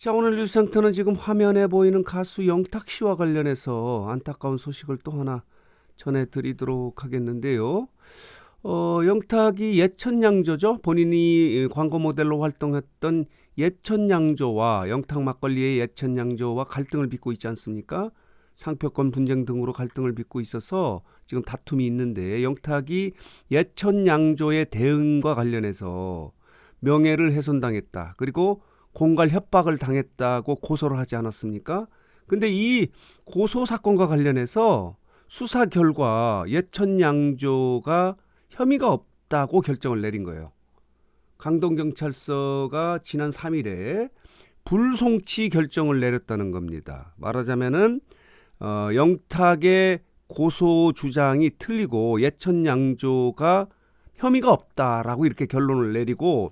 자, 오늘 뉴스센터는 지금 화면에 보이는 가수 영탁 씨와 관련해서 안타까운 소식을 또 하나 전해드리도록 하겠는데요. 어, 영탁이 예천양조죠. 본인이 광고 모델로 활동했던 예천양조와 영탁 막걸리의 예천양조와 갈등을 빚고 있지 않습니까? 상표권 분쟁 등으로 갈등을 빚고 있어서 지금 다툼이 있는데 영탁이 예천양조의 대응과 관련해서 명예를 훼손당했다. 그리고 공갈 협박을 당했다고 고소를 하지 않았습니까? 근데 이 고소 사건과 관련해서 수사 결과 예천 양조가 혐의가 없다고 결정을 내린 거예요. 강동경찰서가 지난 3일에 불송치 결정을 내렸다는 겁니다. 말하자면은 어, 영탁의 고소 주장이 틀리고 예천 양조가 혐의가 없다라고 이렇게 결론을 내리고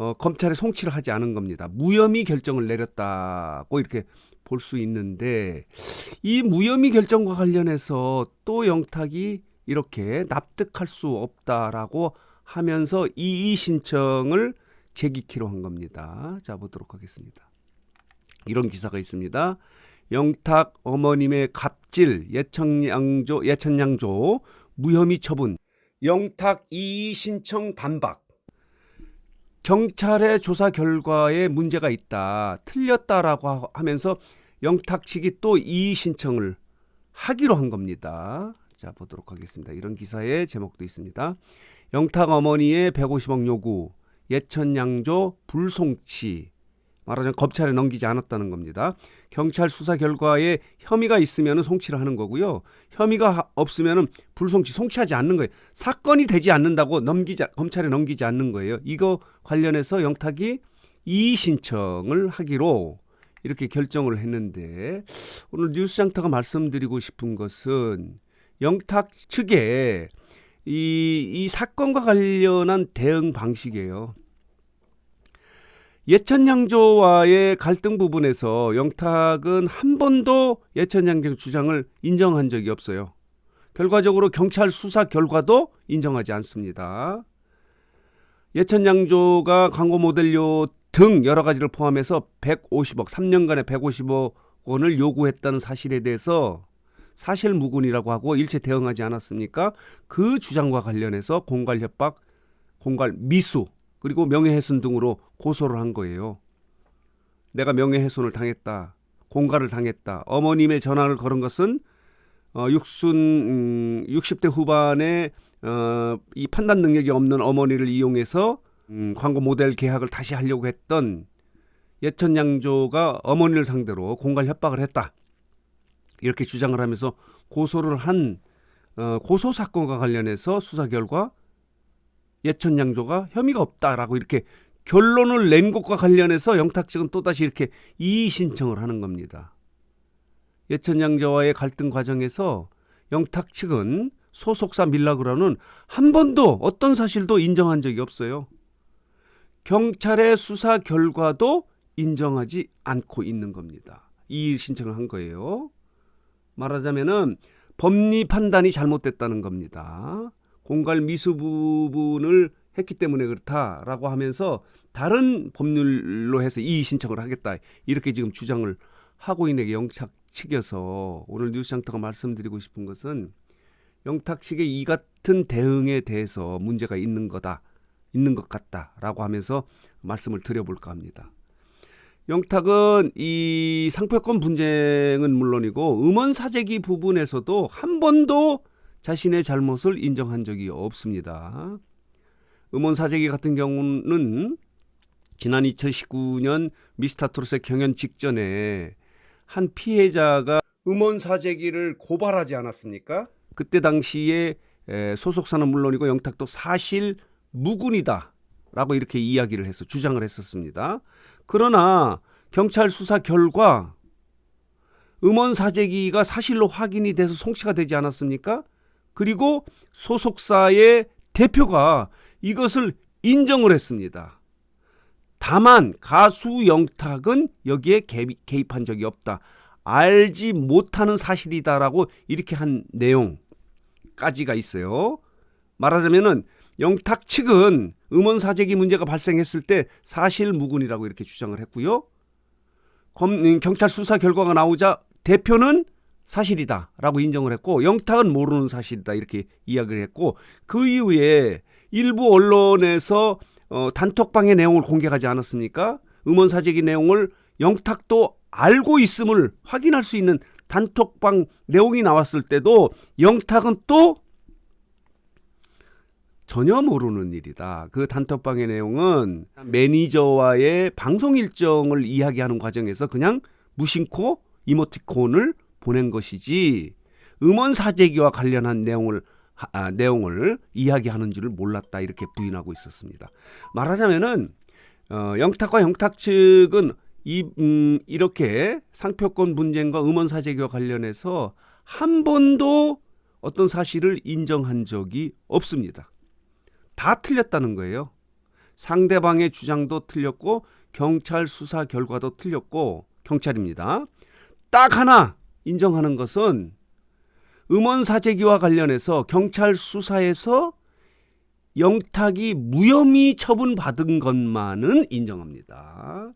어, 검찰에 송치를 하지 않은 겁니다. 무혐의 결정을 내렸다고 이렇게 볼 수 있는데 이 무혐의 결정과 관련해서 또 영탁이 이렇게 납득할 수 없다라고 하면서 이의 신청을 제기키로 한 겁니다. 자 보도록 하겠습니다. 이런 기사가 있습니다. 영탁 어머님의 갑질 예천양조 예천양조 무혐의 처분 영탁 이의 신청 반박 경찰의 조사 결과에 문제가 있다 틀렸다라고 하면서 영탁 측이 또 이의 신청을 하기로 한 겁니다. 자 보도록 하겠습니다. 이런 기사의 제목도 있습니다. 영탁 어머니의 150억 요구 예천 양조 불송치 말하자면 검찰에 넘기지 않았다는 겁니다. 경찰 수사 결과에 혐의가 있으면 송치를 하는 거고요. 혐의가 없으면 불송치 송치하지 않는 거예요. 사건이 되지 않는다고 넘기자 검찰에 넘기지 않는 거예요. 이거 관련해서 영탁이 이의 신청을 하기로 이렇게 결정을 했는데 오늘 뉴스장터가 말씀드리고 싶은 것은 영탁 측의 이, 이 사건과 관련한 대응 방식이에요. 예천양조와의 갈등 부분에서 영탁은 한 번도 예천양조 주장을 인정한 적이 없어요. 결과적으로 경찰 수사 결과도 인정하지 않습니다. 예천양조가 광고 모델료 등 여러 가지를 포함해서 150억, 3년간에 150억 원을 요구했다는 사실에 대해서 사실 무근이라고 하고 일체 대응하지 않았습니까? 그 주장과 관련해서 공갈 협박, 공갈 미수, 그리고 명예훼손 등으로 고소를 한 거예요. 내가 명예훼손을 당했다. 공갈을 당했다. 어머님의 전화를 걸은 것은 어, 육순 음, 60대 후반에 어, 이 판단 능력이 없는 어머니를 이용해서 음, 광고 모델 계약을 다시 하려고 했던 예천 양조가 어머니를 상대로 공갈 협박을 했다. 이렇게 주장을 하면서 고소를 한 어, 고소 사건과 관련해서 수사 결과 예천 양조가 혐의가 없다라고 이렇게 결론을 낸 것과 관련해서 영탁 측은 또다시 이렇게 이의 신청을 하는 겁니다. 예천 양조와의 갈등 과정에서 영탁 측은 소속사 밀라그라는 한 번도 어떤 사실도 인정한 적이 없어요. 경찰의 수사 결과도 인정하지 않고 있는 겁니다. 이의 신청을 한 거예요. 말하자면은 법리 판단이 잘못됐다는 겁니다. 공갈 미수 부분을 했기 때문에 그렇다라고 하면서 다른 법률로 해서 이의 신청을 하겠다 이렇게 지금 주장을 하고 있는 게 영탁 측이어서 오늘 뉴스 장터가 말씀드리고 싶은 것은 영탁 측의 이 같은 대응에 대해서 문제가 있는 거다 있는 것 같다라고 하면서 말씀을 드려볼까 합니다. 영탁은 이 상표권 분쟁은 물론이고 음원 사재기 부분에서도 한 번도 자신의 잘못을 인정한 적이 없습니다. 음원 사재기 같은 경우는 지난 2019년 미스터트롯의 경연 직전에 한 피해자가 음원 사재기를 고발하지 않았습니까? 그때 당시에 소속사는 물론이고 영탁도 사실 무근이다 라고 이렇게 이야기를 해서 주장을 했었습니다. 그러나 경찰 수사 결과 음원 사재기가 사실로 확인이 돼서 송치가 되지 않았습니까? 그리고 소속사의 대표가 이것을 인정을 했습니다. 다만 가수 영탁은 여기에 개입, 한 적이 없다. 알지 못하는 사실이다라고 이렇게 한 내용까지가 있어요. 말하자면은 영탁 측은 음원 사재기 문제가 발생했을 때 사실 무근이라고 이렇게 주장을 했고요. 검, 음, 경찰 수사 결과가 나오자 대표는 사실이다라고 인정을 했고 영탁은 모르는 사실이다 이렇게 이야기를 했고 그 이후에 일부 언론에서 어, 단톡방의 내용을 공개하지 않았습니까? 음원 사재기 내용을 영탁도 알고 있음을 확인할 수 있는 단톡방 내용이 나왔을 때도 영탁은 또 전혀 모르는 일이다. 그 단톡방의 내용은 매니저와의 방송 일정을 이야기하는 과정에서 그냥 무심코 이모티콘을 보낸 것이지 음원 사재기와 관련한 내용을 하- 아, 내용을 이야기하는 줄을 몰랐다 이렇게 부인하고 있었습니다. 말하자면은 어, 영탁과 영탁 측은 이 음, 이렇게 상표권 분쟁과 음원 사재기와 관련해서 한 번도 어떤 사실을 인정한 적이 없습니다. 다 틀렸다는 거예요. 상대방의 주장도 틀렸고 경찰 수사 결과도 틀렸고 경찰입니다. 딱 하나 인정하는 것은 음원 사재기와 관련해서 경찰 수사에서 영탁이 무혐의 처분 받은 것만은 인정합니다.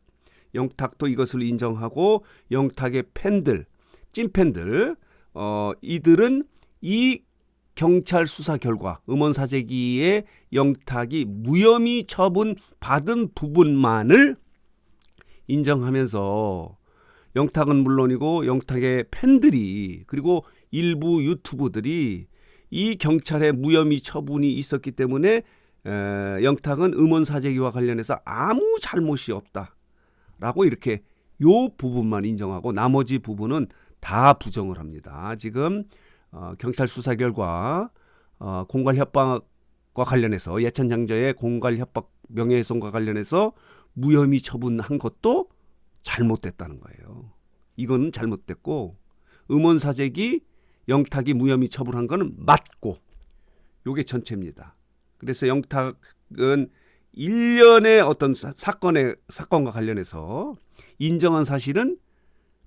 영탁도 이것을 인정하고 영탁의 팬들, 찐팬들, 어, 이들은 이 경찰 수사 결과 음원 사재기의 영탁이 무혐의 처분 받은 부분만을 인정하면서 영탁은 물론이고 영탁의 팬들이 그리고 일부 유튜브들이 이 경찰의 무혐의 처분이 있었기 때문에 에, 영탁은 음원 사재기와 관련해서 아무 잘못이 없다라고 이렇게 요 부분만 인정하고 나머지 부분은 다 부정을 합니다. 지금 어, 경찰 수사 결과 어, 공갈 협박과 관련해서 예천 장저의 공갈 협박 명예훼손과 관련해서 무혐의 처분한 것도 잘못됐다는 거예요. 이거는 잘못됐고 음원 사재기 영탁이 무혐의 처분한 거는 맞고 요게 전체입니다. 그래서 영탁은 일련의 어떤 사, 사건의 사건과 관련해서 인정한 사실은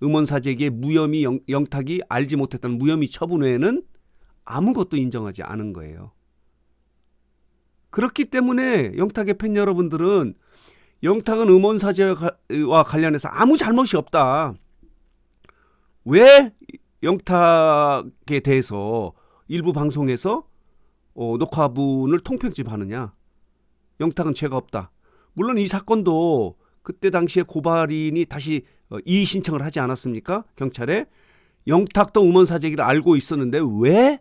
음원 사재기의 무혐의 영, 영탁이 알지 못했던 무혐의 처분 외에는 아무것도 인정하지 않은 거예요. 그렇기 때문에 영탁의 팬 여러분들은 영탁은 음원 사재와 관련해서 아무 잘못이 없다. 왜 영탁에 대해서 일부 방송에서 어, 녹화분을 통편집하느냐? 영탁은 죄가 없다. 물론 이 사건도 그때 당시에 고발인이 다시 어, 이의 신청을 하지 않았습니까? 경찰에 영탁도 음원 사재기를 알고 있었는데 왜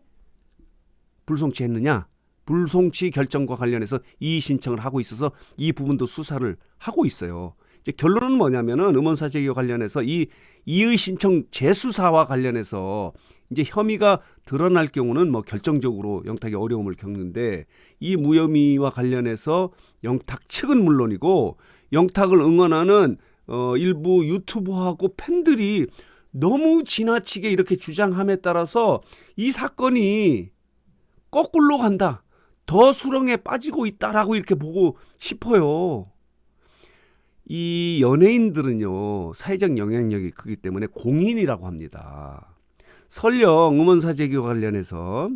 불송치했느냐? 불송치 결정과 관련해서 이의 신청을 하고 있어서 이 부분도 수사를 하고 있어요. 이제 결론은 뭐냐면은 음원 사재기와 관련해서 이 이의 신청 재수사와 관련해서 이제 혐의가 드러날 경우는 뭐 결정적으로 영탁이 어려움을 겪는데 이 무혐의와 관련해서 영탁 측은 물론이고 영탁을 응원하는 어 일부 유튜버하고 팬들이 너무 지나치게 이렇게 주장함에 따라서 이 사건이 거꾸로 간다. 더 수렁에 빠지고 있다라고 이렇게 보고 싶어요. 이 연예인들은요 사회적 영향력이 크기 때문에 공인이라고 합니다. 설령 음원 사재기와 관련해서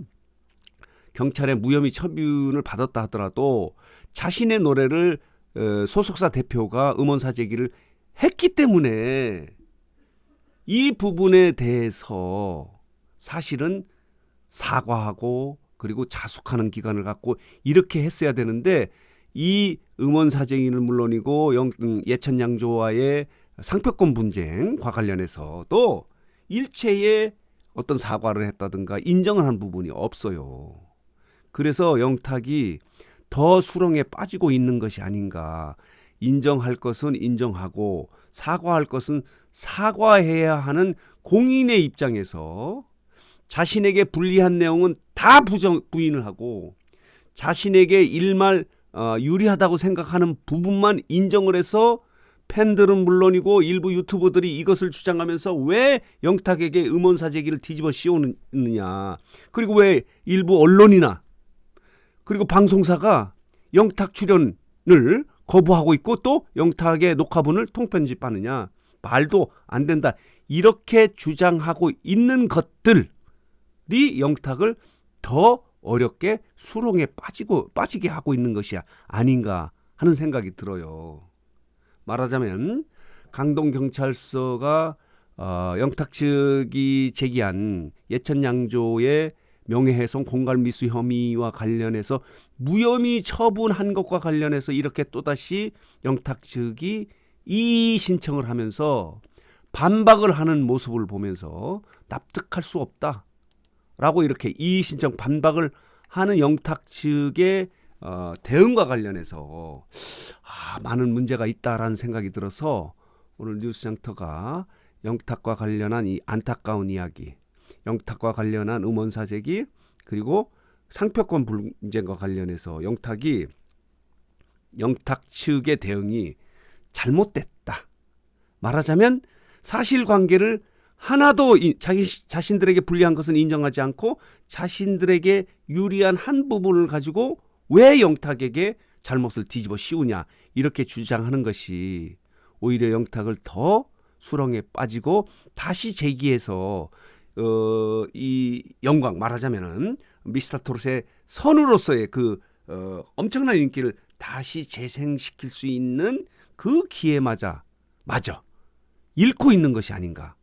경찰의 무혐의 처분을 받았다 하더라도 자신의 노래를 어, 소속사 대표가 음원 사재기를 했기 때문에 이 부분에 대해서 사실은 사과하고 그리고 자숙하는 기간을 갖고 이렇게 했어야 되는데 이 음원 사정인은 물론이고 영, 음, 예천 양조와의 상표권 분쟁과 관련해서도 일체의 어떤 사과를 했다든가 인정을 한 부분이 없어요. 그래서 영탁이 더 수렁에 빠지고 있는 것이 아닌가. 인정할 것은 인정하고 사과할 것은 사과해야 하는 공인의 입장에서 자신에게 불리한 내용은 다 부정, 부인을 하고 자신에게 일말 어, 유리하다고 생각하는 부분만 인정을 해서 팬들은 물론이고 일부 유튜버들이 이것을 주장하면서 왜 영탁에게 음원 사재기를 뒤집어 씌우느냐. 그리고 왜 일부 언론이나 그리고 방송사가 영탁 출연을 거부하고 있고 또 영탁의 녹화분을 통편집하느냐. 말도 안 된다. 이렇게 주장하고 있는 것들 이 영탁을 더 어렵게 수렁에 빠지고 빠지게 하고 있는 것이 아닌가 하는 생각이 들어요. 말하자면 강동 경찰서가 어, 영탁 측이 제기한 예천 양조의 명예훼손 공갈 미수 혐의와 관련해서 무혐의 처분한 것과 관련해서 이렇게 또다시 영탁 측이 이의 신청을 하면서 반박을 하는 모습을 보면서 납득할 수 없다 라고 이렇게 이의 신청 반박을 하는 영탁 측의 어, 대응과 관련해서 아, 많은 문제가 있다라는 생각이 들어서 오늘 뉴스장터가 영탁과 관련한 이 안타까운 이야기, 영탁과 관련한 음원사 제기 그리고 상표권 분쟁과 관련해서 영탁이 영탁 측의 대응이 잘못됐다. 말하자면 사실관계를 하나도 이- 자기 자신들에게 불리한 것은 인정하지 않고 자신들에게 유리한 한 부분을 가지고 왜 영탁에게 잘못을 뒤집어 씌우냐? 이렇게 주장하는 것이 오히려 영탁을 더 수렁에 빠지고 다시 재기해서 어, 이 영광 말하자면은 미스터 토롯의 선우로서의 그 어, 엄청난 인기를 다시 재생시킬 수 있는 그 기회마저 마저 잃고 있는 것이 아닌가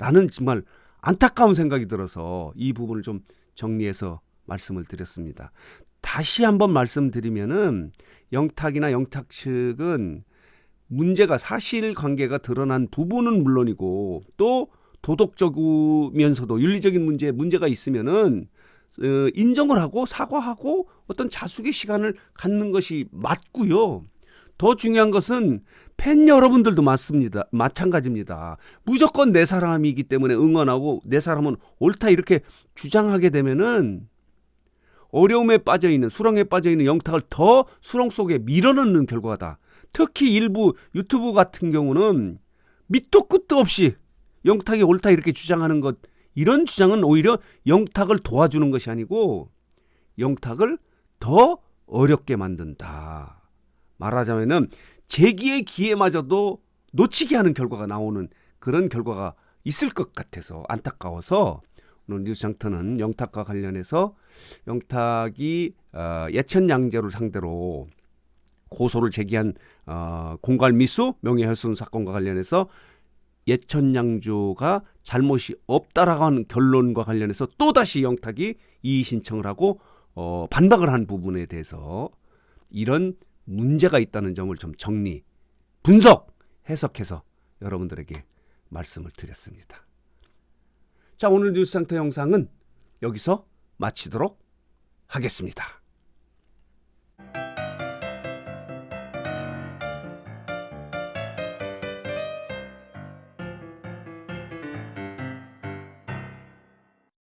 라는 정말 안타까운 생각이 들어서 이 부분을 좀 정리해서 말씀을 드렸습니다. 다시 한번 말씀드리면은 영탁이나 영탁 측은 문제가 사실 관계가 드러난 부분은 물론이고 또 도덕적이면서도 윤리적인 문제에 문제가 있으면은 어, 인정을 하고 사과하고 어떤 자숙의 시간을 갖는 것이 맞고요. 더 중요한 것은 팬 여러분들도 맞습니다. 마찬가지입니다. 무조건 내 사람이기 때문에 응원하고 내 사람은 옳다 이렇게 주장하게 되면은 어려움에 빠져 있는 수렁에 빠져 있는 영탁을 더 수렁 속에 밀어넣는 결과다. 특히 일부 유튜브 같은 경우는 밑도 끝도 없이 영탁이 옳다 이렇게 주장하는 것 이런 주장은 오히려 영탁을 도와주는 것이 아니고 영탁을 더 어렵게 만든다. 말하자면은 재기의 기회마저도 놓치게 하는 결과가 나오는 그런 결과가 있을 것 같아서 안타까워서 오늘 뉴스 장터는 영탁과 관련해서 영탁이 어, 예천 양제를 상대로 고소를 제기한 어, 공갈 미수 명예훼손 사건과 관련해서 예천 양조가 잘못이 없다라고 하는 결론과 관련해서 또 다시 영탁이 이의 신청을 하고 어, 반박을 한 부분에 대해서 이런 문제가 있다는 점을 좀 정리, 분석, 해석해서 여러분들에게 말씀을 드렸습니다. 자, 오늘 뉴스 상태 영상은 여기서 마치도록 하겠습니다.